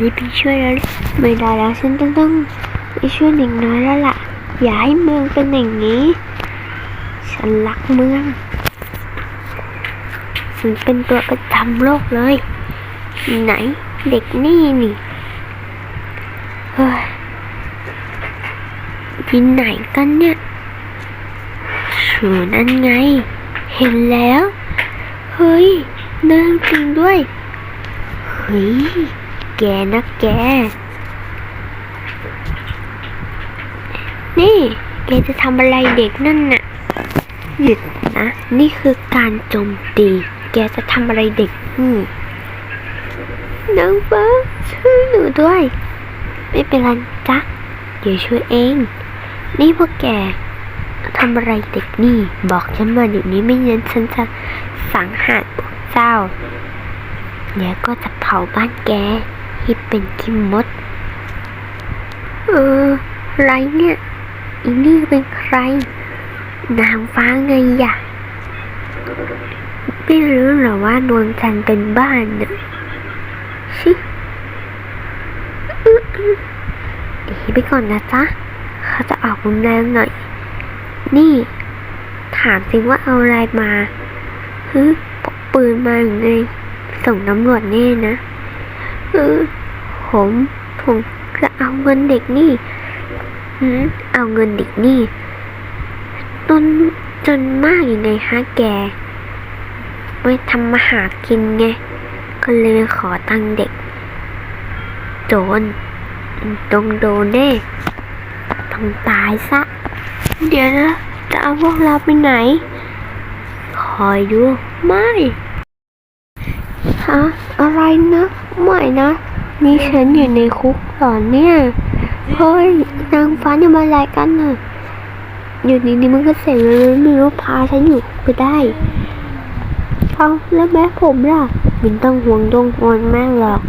รีบไปช่วยแล้วไม่ได้แล้วฉันต้องต้องไปช่วยหนิงน้อยแล้วล่ะ อย่าให้เมืองเป็นอย่างนี้ ฉันรักเมืองฉันเป็นตัวประจำโลกเลย ไหนเด็กนี่นี่เฮ้ยยินไหนกันเนี่ยชูนั่นไง เห็นแล้ว เฮ้ยเดินจริงด้วย เฮ้ย แกนะแก นี่แกจะทำอะไรเด็กนั่นน่ะหยุดนะ นี่คือการโจมตี แกจะทำอะไรเด็กนี่น้องฟ้าช่วยหนูด้วย ไม่เป็นไรจ๊ะเดี๋ยวช่วยเอง นี่พวกแกทำอะไรเด็กนี่ บอกฉันมาเดี๋ยวนี้ไม่งั้นฉันจะสังหารพวกเจ้า แล้วก็จะเผาบ้านแก ให้เป็นขี้มด เออ ไรเนี่ยอีนี่เป็นใคร นางฟ้าไงยะไม่รู้เหรอว่าดวงจันทร์เป็นบ้านน่ะชิหนีไปก่อนนะจ๊ะ เขาจะออกรุนแรงหน่อย นี่ ถามจริงว่าเอาอะไรมาฮึพกปืนมาหรือไง ส่งตำรวจแน่นะ ออผมผมจะเอาเงินเด็กนี่หืมเอาเงินเด็กนี่ต้นจนมากยังไงฮะแก ไม่ทำมาหากินไง ก็เลยขอตังค์เด็กโจรต้องโดนแน่ต้องตายซะ เดี๋ยวนะ จะเอาพวกเราไปไหน คอยดู ไม่ ฮะอะไรนะไม่นะนี่ฉันอยู่ในคุกเหรอเนี่ย เฮ้ย นางฟ้าจะมาอะไรกันน่ะ อยู่ดีๆมันก็เสกเลยไม่รู้พาฉันอยู่ก็ได้เอาแล้วแม่ผมล่ะมันต้องห่วงดวงห่วงมากหรอก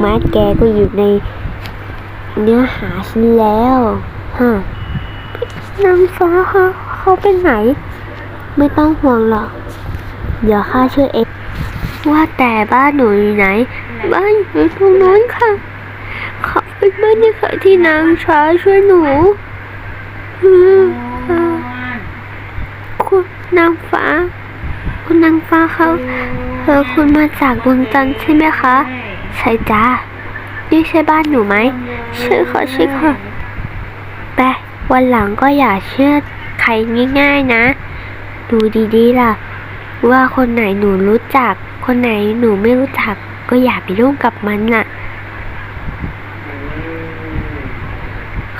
แม่แกก็อยู่ใน เนื้อหาฉันแล้วฮะนางฟ้าคะเขาเป็นไหน ไม่ต้องห่วงหรอก เดี๋ยวข้าช่วยเอง ว่าแต่บ้านหนูอยู่ไหน บ้านอยู่ตรงนั้นค่ะ ขอเป็นบ้านที่ค่ะที่นางฟ้าช่วยหนูอืมอ่าคุณนางฟ้า คุณนางฟ้าเขาเออคุณมาจากดวงจันทร์ใช่ไหมคะ ใช่จ้านี่ใช่บ้านหนูไหมใช่ค่ะใช่ค่ะแต่วันหลังก็อย่าเชื่อใครง่ายๆนะ ดูดีๆล่ะ ว่าคนไหนหนูรู้จัก คนไหนหนูไม่รู้จัก ก็อย่าไปยุ่งกับมันน่ะ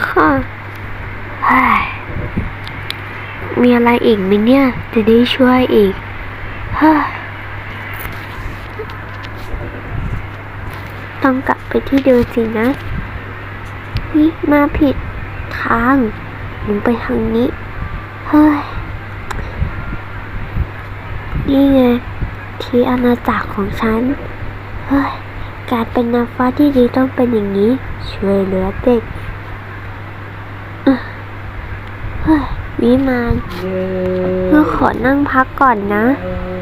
ค่ะเฮ้ยมีอะไรอีกไหมเนี่ย จะได้ช่วยอีกเฮ้ยต้องกลับไปที่เดิมสินะนี่มาผิดทางหนูไปทางนี้ เฮ้ย นี่ไง ที่อาณาจักรของฉัน เฮ้ย การเป็นนางฟ้าที่ดีต้องเป็นอย่างนี้ ช่วยเหลือเด็กเอ้อเฮ้ย วิมานเพื่อขอนั่งพักก่อนนะเออ